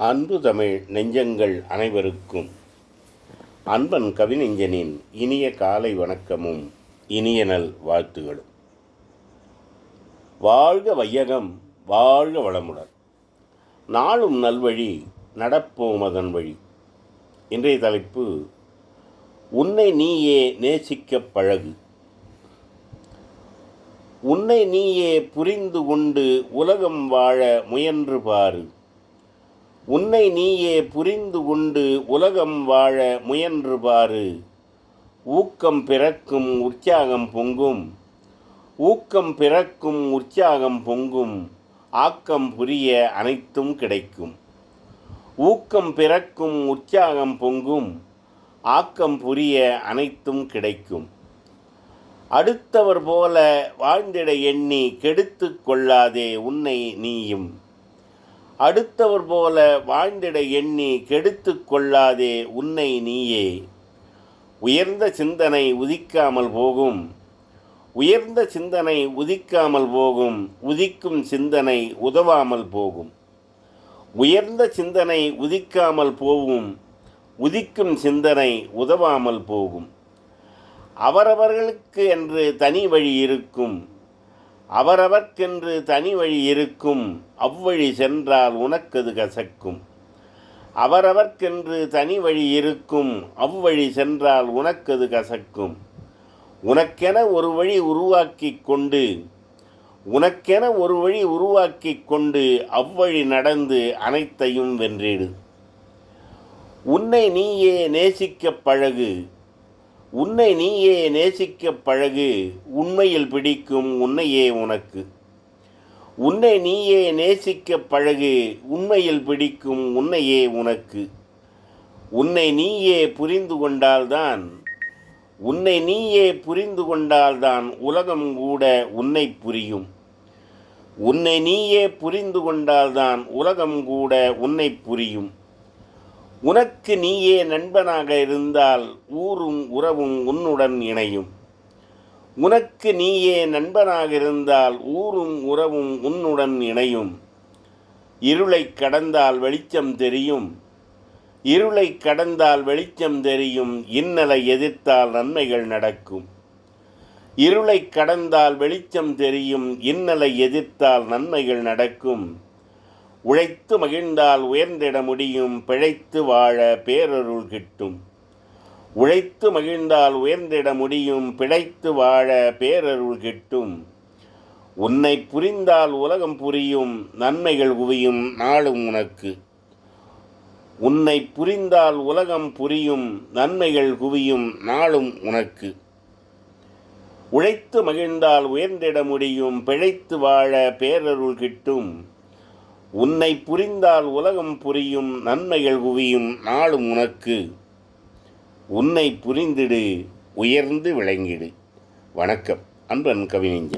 அன்பு தமிழ் நெஞ்சங்கள் அனைவருக்கும். அன்பன் கவிநெஞ்சனின் இனிய காலை வணக்கமும் இனிய நல் வாழ்த்துகளும். வாழ்க வையகம் வாழ்க வளமுடன். நாளும் நல்வழி நடப்போம் அதன் வழி. இன்றைய தலைப்பு உன்னை நீயே நேசிக்கப் பழகு. உன்னை நீயே புரிந்து கொண்டு உலகம் வாழ முயன்று பாரு. உன்னை நீயே புரிந்து கொண்டு உலகம் வாழ முயன்று பாரு. ஊக்கம் பிறக்கும் உற்சாகம் பொங்கும். ஊக்கம் பிறக்கும் உற்சாகம் பொங்கும். ஆக்கம் புரிய அனைத்தும் கிடைக்கும். ஊக்கம் பிறக்கும் உற்சாகம் பொங்கும். ஆக்கம் புரிய அனைத்தும் கிடைக்கும். அடுத்தவர் போல வாழ்ந்திட எண்ணி கெடுத்து கொள்ளாதே உன்னை நீயும். அடுத்தவர் போல வாழ்ந்திட எண்ணி கெடுத்து கொள்ளாதே உன்னை நீயே. உயர்ந்த சிந்தனை உதிக்காமல் போகும். உயர்ந்த சிந்தனை உதிக்காமல் போகும். உதிக்கும் சிந்தனை உதவாமல் போகும். உயர்ந்த சிந்தனை உதிக்காமல் போகும் உதிக்கும் சிந்தனை உதவாமல் போகும். அவரவர்களுக்கு என்று தனி வழி இருக்கும். அவரவர்க்கென்று தனி வழி இருக்கும் அவ்வழி சென்றால் உனக்கது கசக்கும். அவரவர்க்கென்று தனி வழி இருக்கும் அவ்வழி சென்றால் உனக்கது கசக்கும். உனக்கென ஒரு வழி உருவாக்கி கொண்டு உனக்கென ஒரு வழி உருவாக்கி கொண்டு அவ்வழி நடந்து அனைத்தையும் வென்றிடு. உன்னை நீயே நேசிக்கப் பழகு உன்னை நீயே நேசிக்க பழகு உண்மையில் பிடிக்கும் உன்னையே உனக்கு. உன்னை நீயே நேசிக்க பழகு உண்மையில் பிடிக்கும் உன்னையே உனக்கு. உன்னை நீயே புரிந்து கொண்டால்தான் உன்னை நீயே புரிந்து கொண்டால்தான் உலகம் கூட உன்னை புரியும். உன்னை நீயே புரிந்து கொண்டால்தான் உலகம் கூட உன்னை புரியும். உனக்கு நீயே நண்பனாக இருந்தால் ஊரும் உறவும் உன்னுடன் இணையும். உனக்கு நீயே நண்பனாக இருந்தால் ஊரும் உறவும் உன்னுடன் இணையும். இருளை கடந்தால் வெளிச்சம் தெரியும். இருளை கடந்தால் வெளிச்சம் தெரியும். இன்னலை எதிர்த்தால் நன்மைகள் நடக்கும். இருளை கடந்தால் வெளிச்சம் தெரியும். இன்னலை எதிர்த்தால் நன்மைகள் நடக்கும். உழைத்து மகிழ்ந்தால் உயர்ந்திட முடியும் பிழைத்து வாழ பேரருள் கிட்டும். உழைத்து மகிழ்ந்தால் உயர்ந்திட முடியும் பிழைத்து வாழ பேரருள் கிட்டும். உன்னை புரிந்தால் உலகம் புரியும் நன்மைகள் குவியும் நாளும் உனக்கு. உன்னை புரிந்தால் உலகம் புரியும் நன்மைகள் குவியும் நாளும் உனக்கு. உழைத்து மகிழ்ந்தால் உயர்ந்திட முடியும் பிழைத்து வாழ பேரருள் கிட்டும். உன்னை புரிந்தால் உலகம் புரியும் நன்மைகள் குவியும் நாளும் உனக்கு. உன்னை புரிந்திடு உயர்ந்து விளங்கிடு. வணக்கம். அன்பன் கவிஞன்